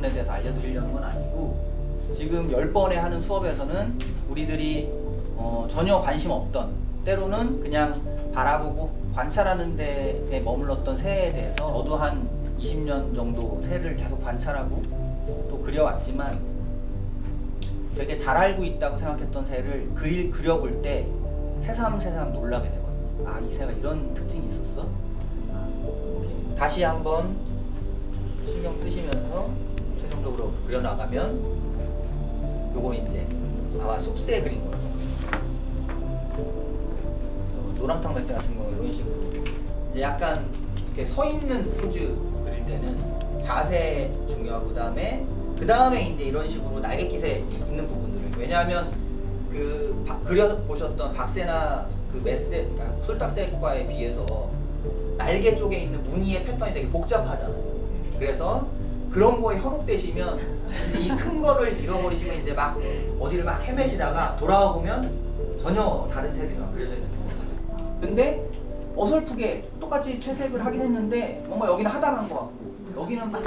부분에 대해서 알려드리려는 건 아니고 지금 10번에 하는 수업에서는 우리들이 어, 전혀 관심 없던 때로는 그냥 바라보고 관찰하는 데에 머물렀던 새에 대해서 저도 한 20년 정도 새를 계속 관찰하고 또 그려왔지만 되게 잘 알고 있다고 생각했던 새를 그리, 그려볼 때 새삼새삼 놀라게 되거든요. 아, 이 새가 이런 특징이 있었어? 아, 다시 한번 신경 쓰시면서 최종적으로 그려나가면 요거 이제 아마 숙세 그린 거예요. 노랑탕 발색 같은 경우 이런 식으로 이제 약간 이렇게 서 있는 포즈 그릴 때는 자세 중요하고 그다음에 그 다음에 이제 이런 식으로 날갯깃에 있는 부분들을 왜냐하면 그 바- 그려 보셨던 박새나 그 메세 그러니까 솔딱새과에 비해서 날개 쪽에 있는 무늬의 패턴이 되게 복잡하잖아요. 그래서 그런 거에 현혹되시면 이제 이 큰 거를 잃어버리시고 이제 막 어디를 막 헤매시다가 돌아와 보면 전혀 다른 막 그려져 있는 경우가 근데 어설프게 똑같이 채색을 하긴 했는데 뭔가 여기는 하다한 것 같고 여기는 막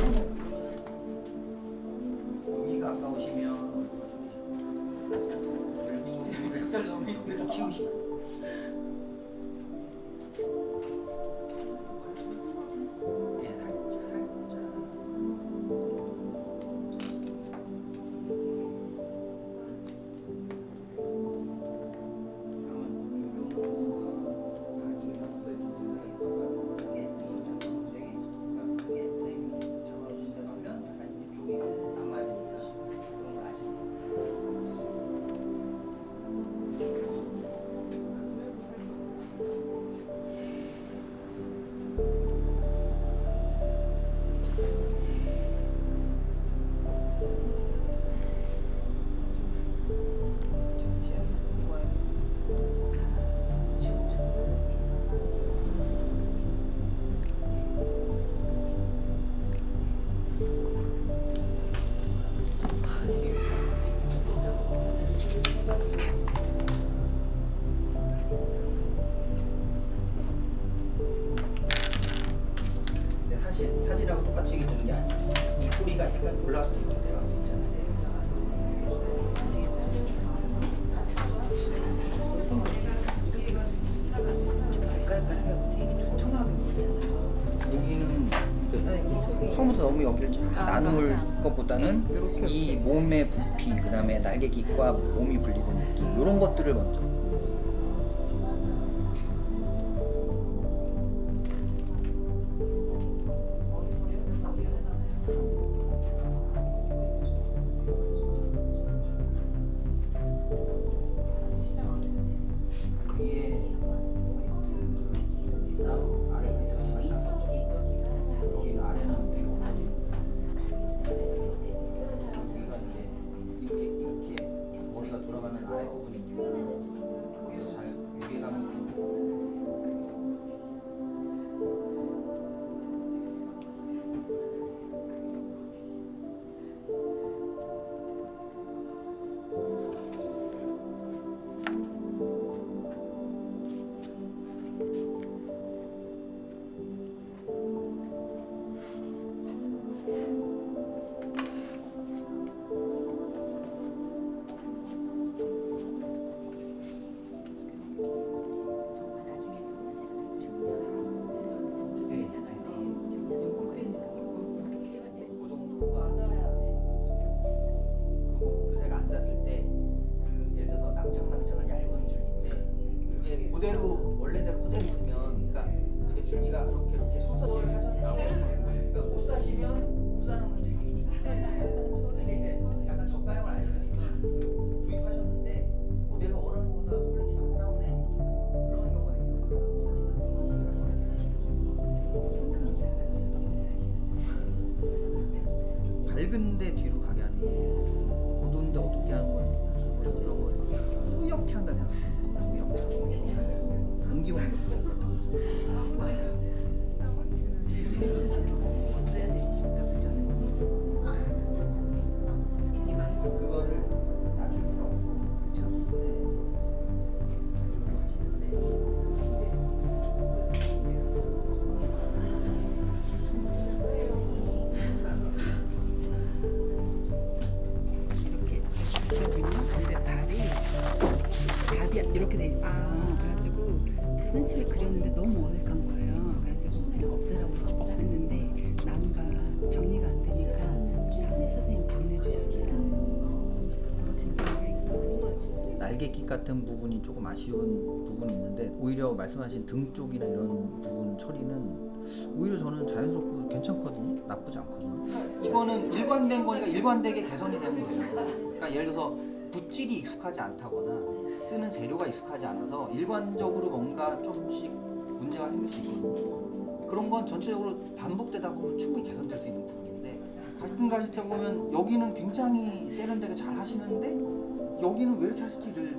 여기가 아까우시면 좀 키우시 약간 올라갈 수도 있고 내려갈 수도 있잖아요. 발가락까지 하고 되게 촘촘하게 보이잖아요. 여기는 그 처음부터 너무 여기를 쫙 나눌 것보다는 이 몸의 부피, 그 다음에 날개깃과 몸이 분리된 느낌 이런 것들을 먼저 못 사는 이렇게 돼 있어요. 아. 그래가지고 맨 처음에 그렸는데 너무 어색한 거예요. 그래가지고 그냥 없애라고 없앴는데 나무가 정리가 안 되니까 한미 선생님 정리해 주셨어요. 아, 날개깃 같은 부분이 조금 아쉬운 부분이 있는데 오히려 말씀하신 등 쪽이나 이런 부분 처리는 오히려 저는 자연스럽고 괜찮거든요. 나쁘지 않거든요. 이거는 일관된 거니까 일관되게 개선이 되면 돼요. 그러니까 예를 들어서 붓질이 익숙하지 않다거나 쓰는 재료가 익숙하지 않아서 일관적으로 뭔가 좀씩 문제가 생길 수 있거든요. 그런 건 전체적으로 반복되다 보면 충분히 개선될 수 있는 부분인데 가끔 가실 때 보면 여기는 굉장히 세련되게 잘 하시는데 여기는 왜 이렇게 하실지를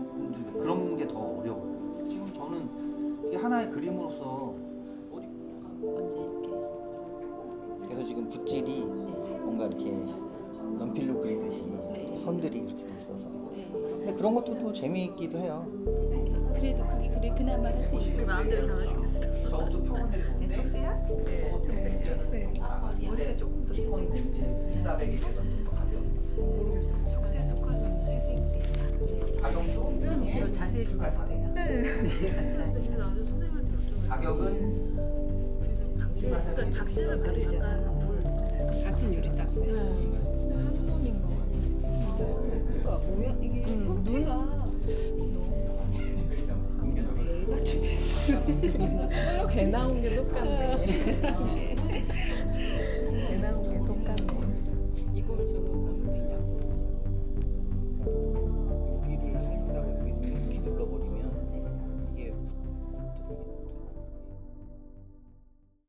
그런 게 더 어려워요. 지금 저는 이게 하나의 그림으로서 어디 언제 이렇게 그래서 지금 붓질이 뭔가 이렇게 연필로 그리듯이 선들이 이렇게 그런 것도 또 재미있기도 해요. 그래도 그게 그래 그나마 할 수 있는 마음대로 다 하시겠어. 네, 촉새. 근데 조금 더 이건 왠지 비싸백이 돼서 좀더 가벼워. 모르겠어요. 촉새 수컷은 회색이 가격도 그럼 저 자세히 좀 봐주세요. 네, 감사합니다. 그래서 나도 선생님한테 여쭤봤는데 가격은 그래서 박제, 그러니까 박제를 봐도 약간 개 나온 게 똑같네.